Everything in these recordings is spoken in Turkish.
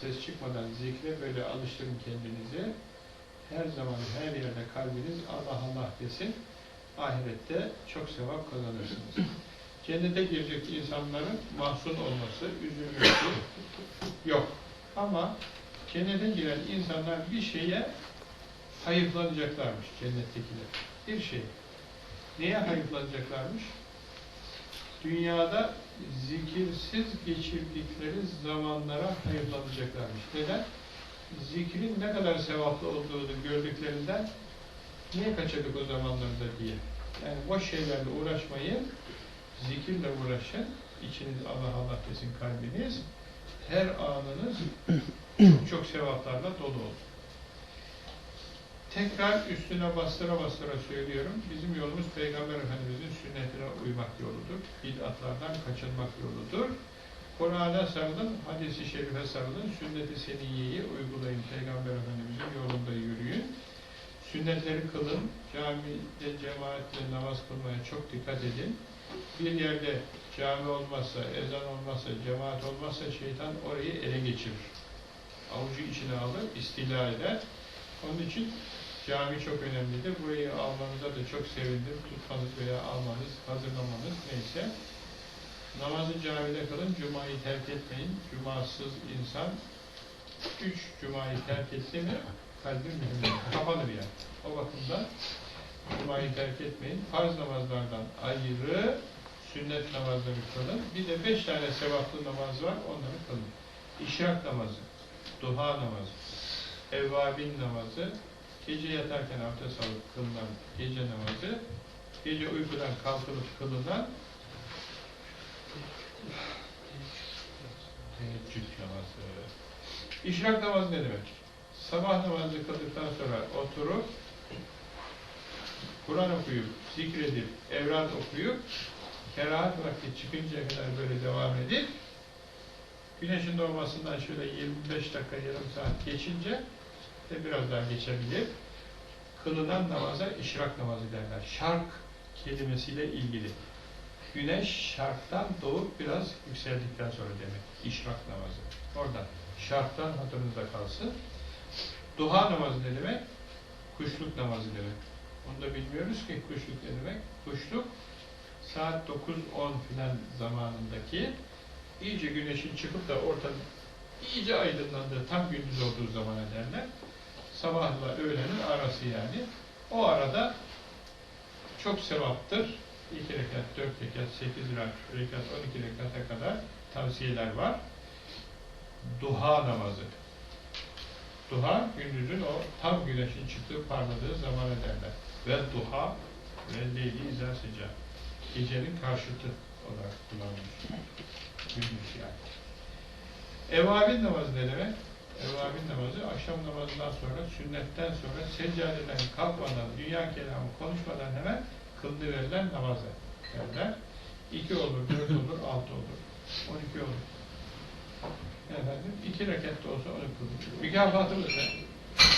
ses çıkmadan zikre böyle alıştırın kendinizi. Her zaman her yerde kalbiniz Allah Allah desin. Ahirette çok sevap kazanırsınız. Cennete girecek insanların mahzun olması, üzülmesi yok. Ama cennete giren insanlar bir şeye hayıflanacaklarmış cennettekiler. Bir şey. Neye hayıflanacaklarmış? Dünyada zikirsiz geçirdikleri zamanlara hayıflanacaklarmış. Neden? Zikrin ne kadar sevaplı olduğunu gördüklerinden niye kaçırdık o zamanlarda diye. Yani boş şeylerle uğraşmayın, zikirle uğraşın, içiniz Allah Allah desin kalbiniz, her anınız çok sevaplarla dolu olsun. Tekrar üstüne bastıra bastıra söylüyorum. Bizim yolumuz Peygamber Efendimiz'in sünnetine uymak yoludur. Bid'atlardan kaçınmak yoludur. Kur'an'a sarılın, hadisi şerife sarılın, sünnet-i seniyyeyi uygulayın. Peygamber Efendimiz'in yolunda yürüyün. Sünnetleri kılın, camide cemaatle namaz kılmaya çok dikkat edin. Bir yerde cami olmazsa, ezan olmazsa, cemaat olmazsa şeytan orayı ele geçirir. Avucu içine alır, istila eder. Onun için cami çok önemlidir. Burayı almanıza da çok sevindim. Tutmanız veya almanız, hazırlamanız neyse. Namazı camide kılın, cumayı terk etmeyin. Cumasız insan üç cumayı terk etti mi kalbi mühür, kapanır yani. O bakımdan cumayı terk etmeyin. Farz namazlardan ayrı sünnet namazları kılın. Bir de beş tane sevaplı namaz var, onları kılın. İşrak namazı, duha namazı, evvabin namazı, gece yatarken abdest alıp kılınan gece namazı, gece uykudan kalkılıp kılınan teheccüd namazı. İşrak namazı ne demek? Sabah namazı kıldıktan sonra oturup Kur'an okuyup, zikredip, evran okuyup kerahat vakti çıkıncaya kadar böyle devam edip güneşin doğmasından şöyle 25 dakika, yarım saat geçince de biraz daha geçebilir. Kılınan namaza işrak namazı derler. Şark kelimesiyle ilgili. Güneş şarktan doğup biraz yükseldikten sonra demek. İşrak namazı. Oradan. Şarktan hatırınızda kalsın. Duha namazı ne demek? Kuşluk namazı demek. Onu da bilmiyoruz ki kuşluk ne demek. Kuşluk saat 9-10 filan zamanındaki iyice güneşin çıkıp da ortadan iyice aydınlandığı tam gündüz olduğu zamana derler. Sabahla öğlenin arası yani. O arada çok sevaptır. 2 rekat, 4 rekat, 8 rekat, 12 rekata kadar tavsiyeler var. Duha namazı. Duha, gündüzün o tam güneşin çıktığı, parladığı zaman derler. Ve duha ve leyli sıca. Gecenin karşıtı olarak kullanılmış. Gündüz yani. Evvabin namazı ne demek? Evvabin namazı akşam namazından sonra, sünnetten sonra seccadeden kalkmadan, dünya kelamı konuşmadan hemen kıldı verilen namazı derler. İki olur, dört olur, altı olur. On iki olur. Efendim, iki rekat da olsa onu kılır. Mükafatı da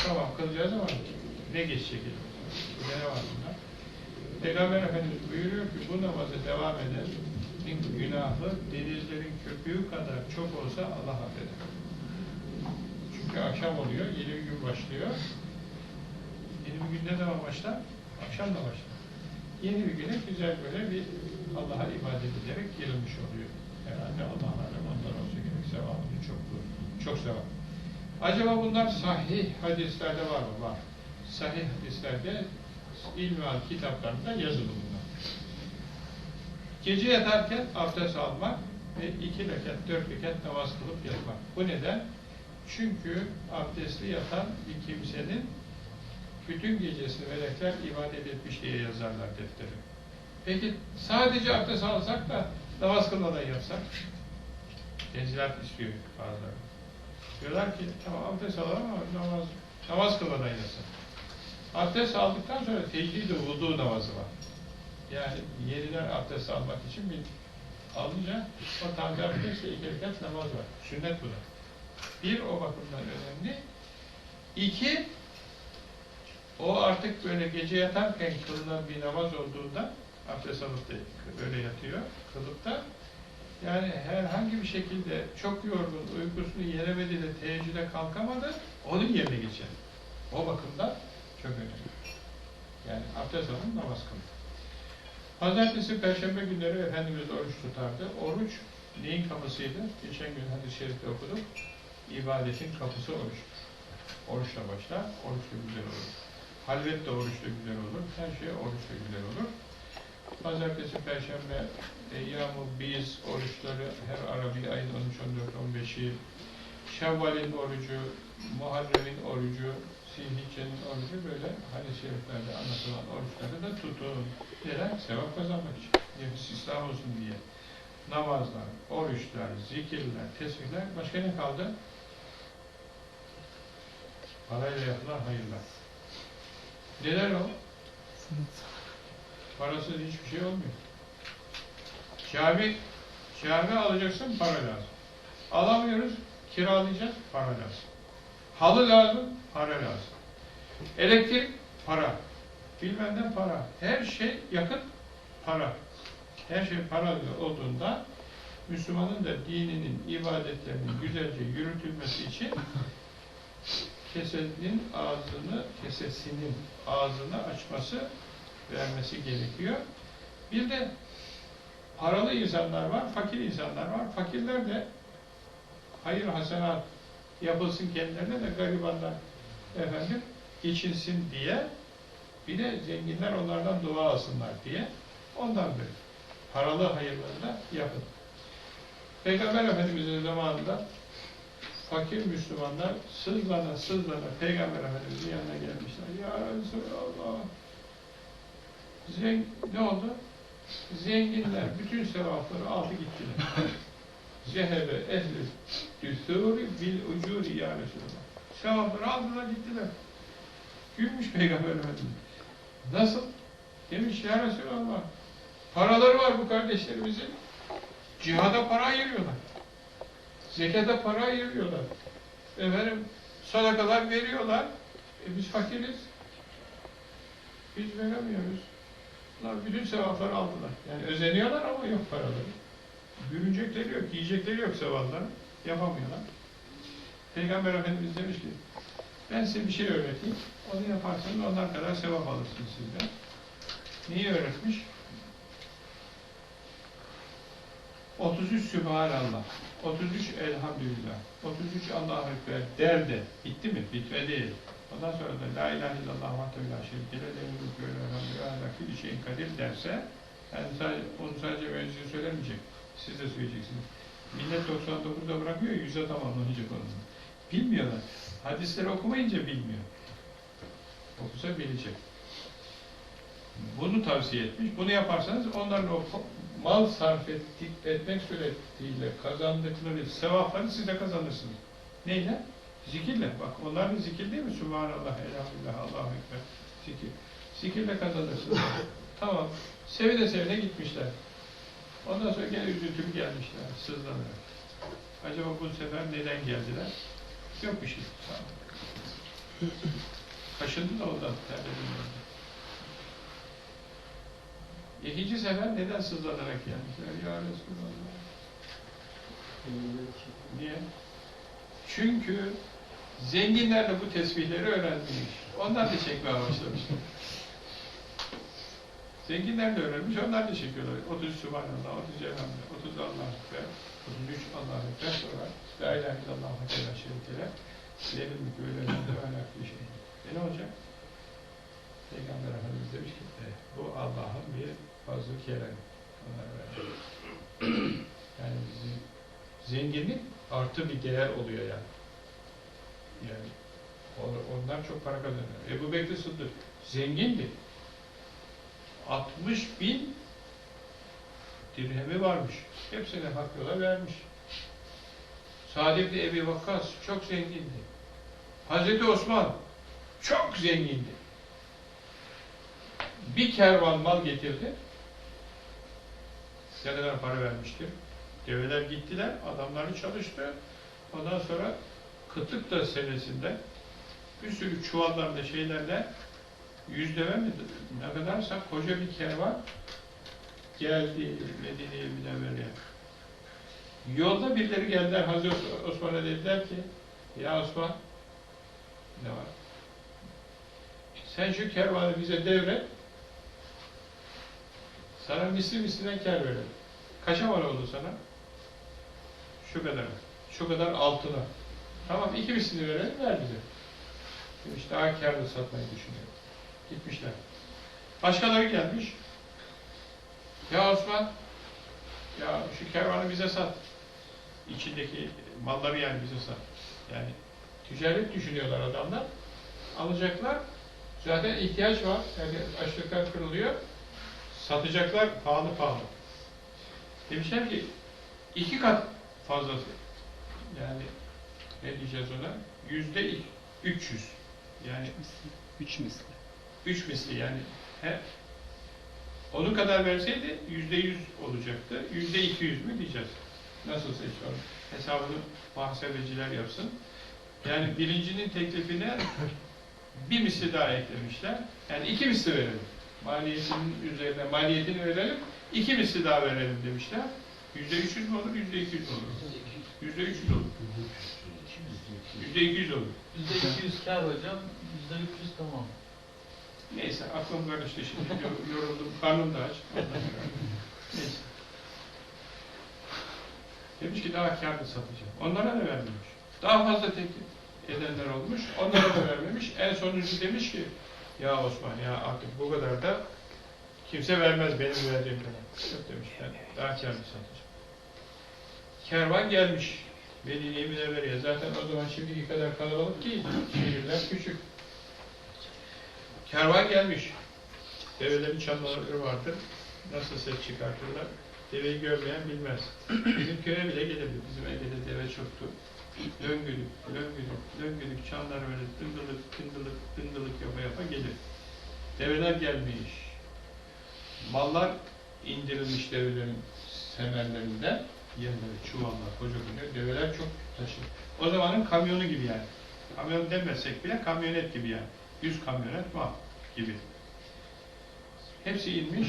tamam kılacağız ama ne geçecek elimizden? Ne var bunlar? Peygamber Efendimiz buyuruyor ki bu namazı devam eden günahı denizlerin köpüğü kadar çok olsa Allah affeder. Çünkü akşam oluyor, yeni bir gün başlıyor. Yeni bir gün ne zaman başlar? Akşamla başlar. Yeni bir güne güzel böyle bir Allah'a ibadet ederek girilmiş oluyor. Herhalde Allah'a alem ondan olsa gerek sevabı çok çok sevap. Acaba bunlar sahih hadislerde var mı? Var. Sahih hadislerde ilmihal kitaplarında yazılı bunlar. Gece yatarken abdest almak ve iki rekat, dört rekat namaz kılıp yatmak. Bu neden? Çünkü abdestli yatan bir kimsenin bütün gecesini melekler ibadet etmiş diye yazarlar defteri. Peki sadece abdest alsak da namaz kılmadan yapsak? Tencilat istiyor bazıları. Diyorlar ki tamam abdest alalım ama namaz, namaz kılmadan yapsak. Abdest aldıktan sonra tecrid-i vudu namazı var. Yani yeniden abdest almak için bir alınca o tabi abdestle iki rekat namaz var. Sünnet bu da. Bir, o bakımdan önemli. İki, o artık böyle gece yatarken kılınan bir namaz olduğunda abdest alıp da öyle yatıyor, kılıp da Yani herhangi bir şekilde çok yorgun, uykusunu yeremedi de teheccüde kalkamadı, onun yerine geçer. O bakımdan çok önemli. Yani abdest alın, namaz kılın. Pazartesi, Perşembe günleri Efendimiz oruç tutardı. Oruç neyin kapısıydı? Geçen gün hadis-i şerifte okuduk. İbadetin kapısı oruçtur. Oruçla başlar, oruçla güzel olur. Halvet de oruçla güzel olur, her şey oruçla güzel olur. Pazartesi, Perşembe, e, İram-ı Biz oruçları her ara bir ayın 13, 14, 15'i, Şevval'in orucu, Muharrem'in orucu, Zilhicce'nin orucu böyle hadis-i şeriflerde anlatılan oruçları da tutun. Neden? Sevap kazanmak için. Nefis İslam olsun diye. Namazlar, oruçlar, zikirler, tesbihler, başka ne kaldı? Parayla yapılan hayırlar. Neler o? Parasız hiçbir şey olmuyor. Cami, cami alacaksın para lazım. Alamıyoruz, kiralayacağız, para lazım. Halı lazım, para lazım. Elektrik, para. Bilmem ne para. Her şey yakıt, para. Her şey para olduğunda Müslümanın da dininin, ibadetlerinin güzelce yürütülmesi için kesenin ağzını, kesesinin ağzını açması, vermesi gerekiyor. Bir de paralı insanlar var, fakir insanlar var. Fakirler de hayır hasenat yapılsın kendilerine de garibanlar efendim geçinsin diye bir de zenginler onlardan dua alsınlar diye ondan böyle paralı hayırları da yapın. Peygamber Efendimiz'in zamanında fakir Müslümanlar sızlana sızlana Peygamber Efendimiz'in yanına gelmişler. Ya Resulallah Zeng ne oldu? Zenginler bütün sevapları aldı gittiler. Zehebe ehli düsturi bil ucuri ya Resulallah. Sevapları aldılar gittiler. Gülmüş Peygamber Efendimiz. Nasıl? Demiş ya Resulallah. Paraları var bu kardeşlerimizin. Cihada para ayırıyorlar. Zekata para ayırıyorlar. Efendim sadakalar veriyorlar. E biz fakiriz. Biz veremiyoruz. Bunlar bütün sevapları aldılar. Yani özeniyorlar ama yok paraları. Bürünecekleri yok, yiyecekleri yok sevapları. Yapamıyorlar. Peygamber Efendimiz demiş ki, ben size bir şey öğreteyim. Onu yaparsanız onlar kadar sevap alırsınız sizden. Neyi öğretmiş? 33 Sübhanallah, 33 Elhamdülillah, 33 Allahu Ekber der de, bitti mi? Bitmedi. Ondan sonra da La ilahe illallah vahdehu la şerike le lehu mulku ve lehu hamdu ve ala kulli şeyin kadir derse yani sadece, onu sadece müezzin söylemeyecek. Siz de söyleyeceksiniz. Millet 99'da bırakıyor, 100'e tamamlanacak onun. Bilmiyorlar. Hadisleri okumayınca bilmiyor. Okusa bilecek. Bunu tavsiye etmiş. Bunu yaparsanız onların o mal sarf ettik, etmek suretiyle kazandıkları sevapları siz de kazanırsınız. Neyle? Zikirle. Bak onlar da zikir değil mi? Subhanallah, elhamdülillah, Allahu Ekber. Zikir. Zikirle kazanırsınız. tamam. Sevine sevine gitmişler. Ondan sonra gene üzüntülü gelmişler. Sızlanarak. Acaba bu sefer neden geldiler? Yok bir şey. Ol. Kaşındı da ondan terledim. İkinci sefer neden sızlanarak gelmişler? Ya Resulallah. Niye? Çünkü zenginler de bu tesbihleri öğrenmiş. Ondan da çekmeye başlamışlar. Zenginler de öğrenmiş, onlar da çekiyorlar. 30 Subhanallah, 30 Elhamdülillah, 30 Allah'a Ekber, 33 Allah'a Ekber sonra La ilahe illallah ve kella şerikele Lerin mükü ve bir şey. E ne olacak? Peygamber Efendimiz demiş ki e, bu Allah'ın bir fazla kerem. Yani zenginlik artı bir değer oluyor yani. Yani onlar çok para kazanıyor. Ebu Bekir Sıddık zengindi. 60 bin dirhemi varmış. Hepsine hakkıyla vermiş. Sa'd ibn Ebi Vakkas çok zengindi. Hazreti Osman çok zengindi. Bir kervan mal getirdi. Ne kadar para vermiştir? Develer gittiler, adamları çalıştı. Ondan sonra kıtlık da senesinde bir sürü çuvallarla şeylerle yüz deve mi ne kadarsa koca bir kervan geldi Medine-i Münevvere'ye. Yolda birileri geldiler Hazreti Osman'a dediler ki Ya Osman ne var? Sen şu kervanı bize devret sana misli mislinden kar verelim. Kaça mal oldu sana? Şu kadar. Şu kadar altına. Tamam iki mislini verelim ver bize. Demiş daha karlı satmayı düşünüyor. Gitmişler. Başkaları gelmiş. Ya Osman ya şu kervanı bize sat. İçindeki malları yani bize sat. Yani ticaret düşünüyorlar adamlar. Alacaklar. Zaten ihtiyaç var. Yani açlıktan kırılıyor. Satacaklar pahalı pahalı. Demişler ki iki kat fazlası. Yani ne diyeceğiz ona? Yüzde 300. Yani Üç misli. üç misli yani. He, onun kadar verseydi yüzde yüz olacaktı. Yüzde iki yüz mü diyeceğiz? Nasıl seçiyorum? Hesabını muhasebeciler yapsın. Yani birincinin teklifine bir misli daha eklemişler. Yani iki misli verelim. Maliyetinin üzerine maliyetini verelim. iki misli daha verelim demişler. Yüzde üç yüz mü olur, yüzde iki yüz olur? Yüzde üç yüz olur. Yüzde iki yüz olur. %200 kar hocam, %300 tamam. Neyse aklım karıştı şimdi Yor- yoruldum karnım da aç. Neyse. Demiş ki daha kârlı satacağım. Onlara da vermemiş. Daha fazla teklif edenler olmuş. Onlara da vermemiş. En sonuncu demiş ki ya Osman ya artık bu kadar da kimse vermez benim verdiğim kadar. Yok demiş ben daha kârlı satacağım. Kervan gelmiş. Medine-i Münevvere'ye. Zaten o zaman şimdiki kadar kalabalık değil. Şehirler küçük. Kervan gelmiş. Develerin çanları vardır. Nasıl ses çıkartırlar? Deveyi görmeyen bilmez. Bizim köye bile gelebilir. Bizim evde de deve çoktu. Löngülük, löngülük, löngülük çanlar böyle dıngılık, dıngılık, dıngılık yapa yapa gelir. Develer gelmiş. Mallar indirilmiş develerin semerlerinden. Yerleri, çuvallar, koca koca. Develer çok taşır. O zamanın kamyonu gibi yani. Kamyon demesek bile kamyonet gibi yani. 100 kamyonet var gibi. Hepsi inmiş.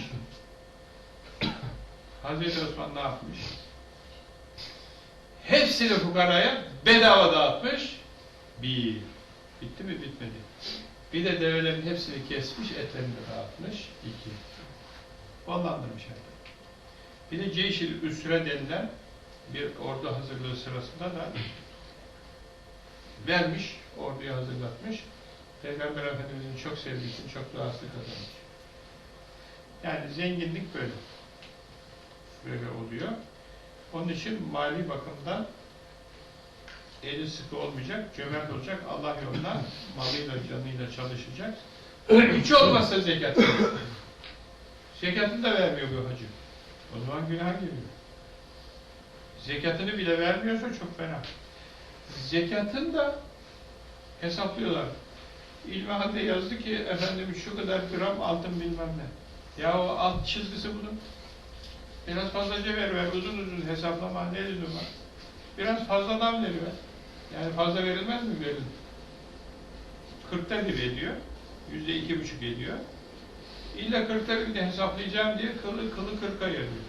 Hazreti Osman ne yapmış? Hepsini fukaraya bedava dağıtmış. Bir. Bitti mi? Bitmedi. Bir de develerin hepsini kesmiş, etlerini dağıtmış. İki. Ballandırmış artık. Bir de Ceyşil Üsre denilen bir ordu hazırlığı sırasında da vermiş, orduyu hazırlatmış. Peygamber Efendimiz'in çok sevdiği için çok duası kazanmış. Yani zenginlik böyle. Böyle oluyor. Onun için mali bakımdan eli sıkı olmayacak, cömert olacak, Allah yoluna malıyla, canıyla çalışacak. Hiç olmazsa zekat. Zekatını da vermiyor bu hacı. O zaman günah geliyor. Zekatını bile vermiyorsa çok fena. Zekatın da hesaplıyorlar. İlmihal'de yazdı ki efendim şu kadar gram altın bilmem ne. Ya o alt çizgisi bunun. Biraz fazlaca ver ver, uzun uzun hesaplama ne lüzum var? Biraz fazladan veriver. Yani fazla verilmez mi verin? Kırkta bir ediyor. Yüzde iki buçuk ediyor. İlla kırkta bir de hesaplayacağım diye kılı kılı kırka yarıyor.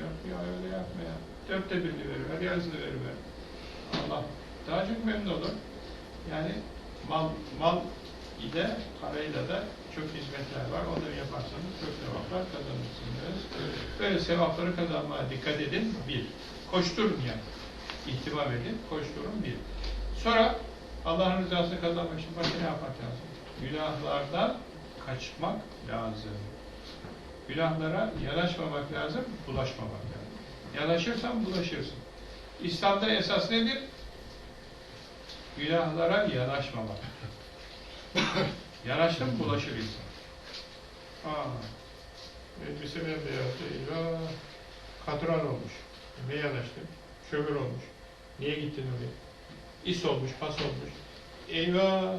Yok ya öyle yapma ya. Dörtte birini veriver, yarısını veriver. Allah daha çok memnun olur. Yani mal, mal ile parayla da çok hizmetler var. Onları yaparsanız çok sevaplar kazanırsınız. Böyle sevapları kazanmaya dikkat edin. Bir. Koşturun yani. İhtimam edin. Koşturun bir. Sonra Allah'ın rızasını kazanmak için başka ne yapmak lazım? Günahlardan kaçmak lazım. Günahlara yanaşmamak lazım, bulaşmamak lazım. Yanaşırsan bulaşırsın. İslam'da esas nedir? Günahlara yanaşmamak. Yanaştın bulaşır insan. Aa, elbise bembeyazdı, eyvah, katran olmuş. Ne yanaştın? Kömür olmuş. Niye gittin oraya? İs olmuş, pas olmuş. Eyvah,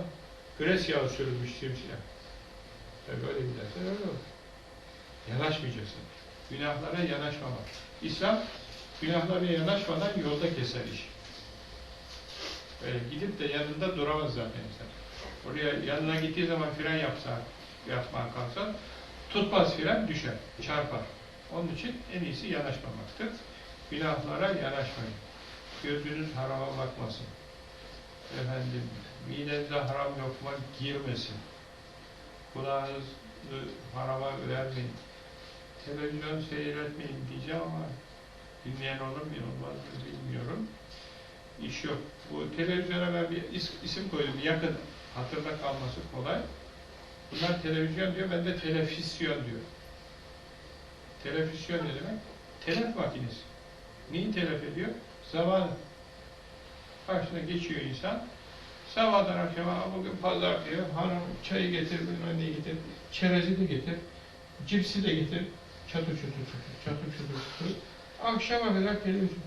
gres yağı sürülmüş simsiyah. Tabii böyle gidersen öyle olur. Yanaşmayacaksın. Günahlara yanaşmamak. İslam, günahlara yanaşmadan yolda keser iş. Böyle gidip de yanında duramaz zaten insan. Oraya yanına gittiği zaman fren yapsa, yapmaya kalksa, tutmaz fren düşer, çarpar. Onun için en iyisi yanaşmamaktır. Günahlara yanaşmayın. Gözünüz harama bakmasın. Efendim, midenize haram lokma girmesin. Kulağınızı harama vermeyin. Televizyon seyretmeyin diyeceğim ama dinleyen olur mu olmaz mı bilmiyorum. İş yok. Bu televizyona ben bir is- isim koydum. Yakın. Hatırda kalması kolay. Bunlar televizyon diyor, ben de telefisyon diyor. Telefisyon ne demek? Telef makinesi. Neyi telef ediyor? Zamanı. Karşına geçiyor insan. Sabahdan akşama "Aa, bugün pazar diyor. Hanım çayı getir, bilmem neyi getir. Çerezi de getir. Cipsi de getir. Çatır çatır çatır, çatır çatır çatır. Akşama kadar televizyon.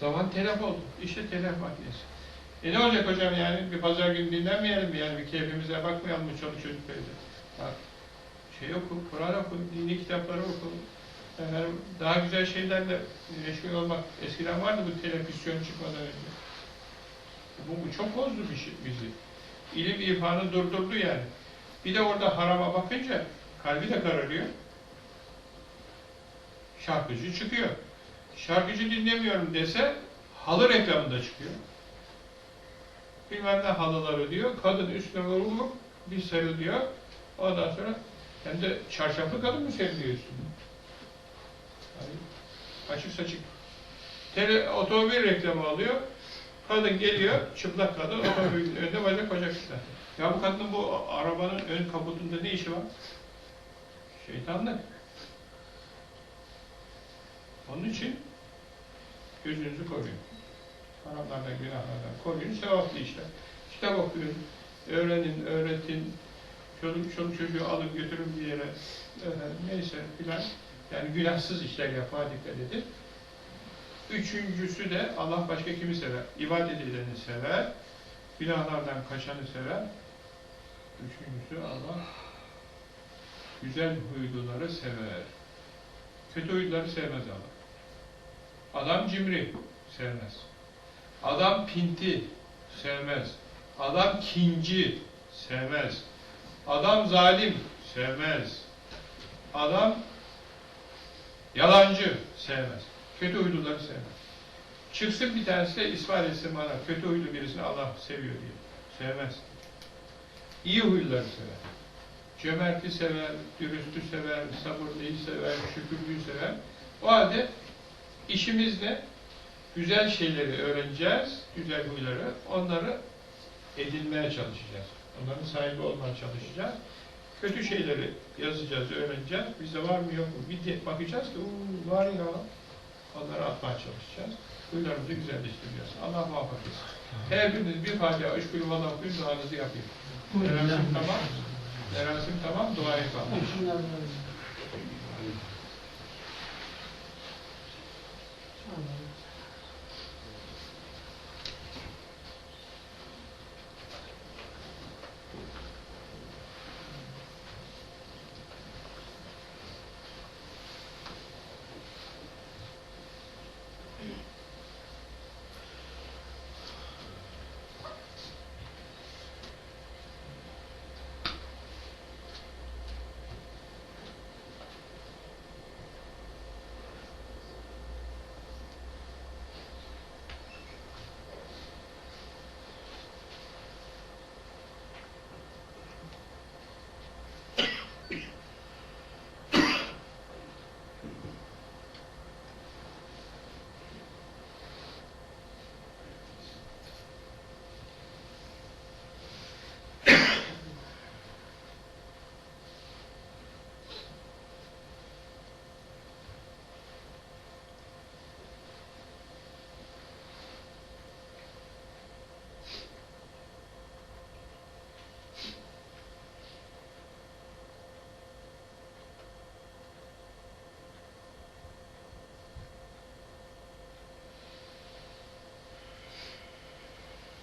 Zaman telef oldu. İşte telef makinesi. E ne olacak hocam yani? Bir pazar günü dinlenmeyelim mi yani? Bir keyfimize bakmayalım mı çoluk çocukları da? Bak, şey oku, Kur'an oku, dini kitapları oku. Efendim, daha güzel şeylerle meşgul olmak. Eskiden vardı bu televizyon çıkmadan önce. Bu, bu çok bozdu bir şey, bizi. İlim irfanı durdurdu yani. Bir de orada harama bakınca kalbi de kararıyor. Şarkıcı çıkıyor. Şarkıcı dinlemiyorum dese halı reklamında çıkıyor. Bilmem ne halıları diyor. Kadın üstüne vurulur, bir sarılıyor. Ondan sonra hem de çarşaflı kadın mı seriliyor üstüne? Yani açık saçık. Tele, otomobil reklamı alıyor. Kadın geliyor, çıplak kadın, otomobilin önünde bacak bacak üstüne. Ya bu kadının bu arabanın ön kaputunda ne işi var? Şeytanlık. Onun için gözünüzü koruyun. Haramlardan, günahlardan koruyun, sevaplı işler. Kitap okuyun, öğrenin, öğretin, çoluk, çoluk çocuğu alın götürün bir yere, efendim, neyse filan. Yani günahsız işler yapmaya dikkat edin. Üçüncüsü de Allah başka kimi sever? İbadet edeni sever, günahlardan kaçanı sever. Üçüncüsü Allah güzel huyluları sever. Kötü huyluları sevmez Allah. Adam cimri, sevmez. Adam pinti, sevmez. Adam kinci, sevmez. Adam zalim, sevmez. Adam yalancı, sevmez. Kötü huyluları sevmez. Çıksın bir tanesi de ispat etsin bana, kötü huylu birisini Allah seviyor diye. Sevmez. İyi huyluları sever. Cömerti sever, dürüstü sever, sabırlıyı sever, şükürlüyü sever. O halde işimiz ne? Güzel şeyleri öğreneceğiz, güzel huyları, onları edinmeye çalışacağız. Onların sahibi olmaya çalışacağız. Kötü şeyleri yazacağız, öğreneceğiz. Bizde var mı yok mu? Bir de bakacağız ki "Uuu, var ya. Onları atmaya çalışacağız. Huylarımızı güzelleştireceğiz. Allah muvaffak etsin. Her biriniz bir Fatiha, üç kulü valla okuyun, duanızı yapın. Merasim tamam. Merasim tamam, dua yapalım.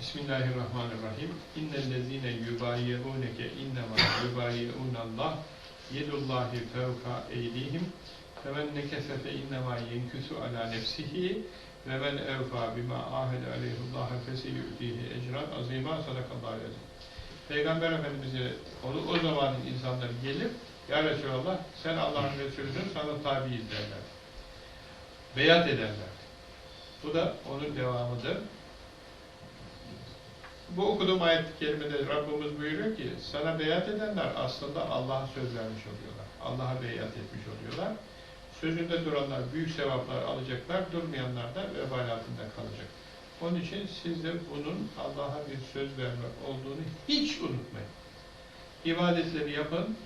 Bismillahirrahmanirrahim. İnnellezîne yubâyi'ûneke innemâ yubâyi'ûnallâh yedullâhi fevka eydihim femen nekese fe innemâ yenküsü alâ nefsihi ve men evfâ bimâ âhede aleyhullâhe feseyü'tihi ecran azîmâ sadakallahu azîm. Peygamber Efendimiz'e o, o zamanın insanları gelip Ya Resulallah sen Allah'ın Resulüsün sana tabiiz derler. Beyat edenler. Bu da onun devamıdır. Bu okuduğum ayet-i kerimede Rabbimiz buyuruyor ki sana beyat edenler aslında Allah'a söz vermiş oluyorlar. Allah'a beyat etmiş oluyorlar. Sözünde duranlar büyük sevaplar alacaklar, durmayanlar da vebal altında kalacak. Onun için siz de bunun Allah'a bir söz vermek olduğunu hiç unutmayın. İbadetleri yapın,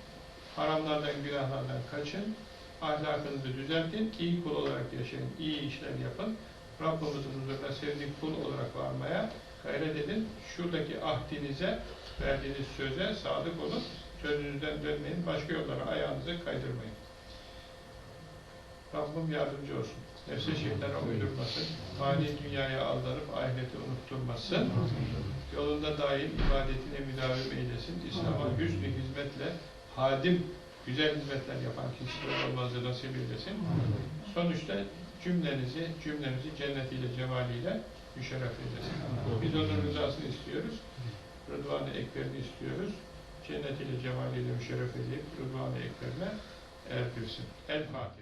haramlardan, günahlardan kaçın, ahlakınızı düzeltin, iyi kul olarak yaşayın, iyi işler yapın. Rabbimizin huzuruna sevdiği kul olarak varmaya gayret edin. Şuradaki ahdinize, verdiğiniz söze sadık olun. Sözünüzden dönmeyin, başka yollara ayağınızı kaydırmayın. Rabbim yardımcı olsun. Nefse şeytana uydurmasın. Fani dünyaya aldanıp ahireti unutturmasın. Yolunda daim ibadetine müdavim eylesin. İslam'a hüsnü hizmetle hadim, güzel hizmetler yapan kişiler olmazı nasip eylesin. Sonuçta cümlenizi, cümlemizi cennetiyle, cemaliyle müşerref eylesin. Biz onun rızasını istiyoruz. Rıdvan-ı Ekber'ini istiyoruz. Cennetiyle, cemaliyle müşerref edip Rıdvan-ı Ekber'ine erdirsin. El Fatiha.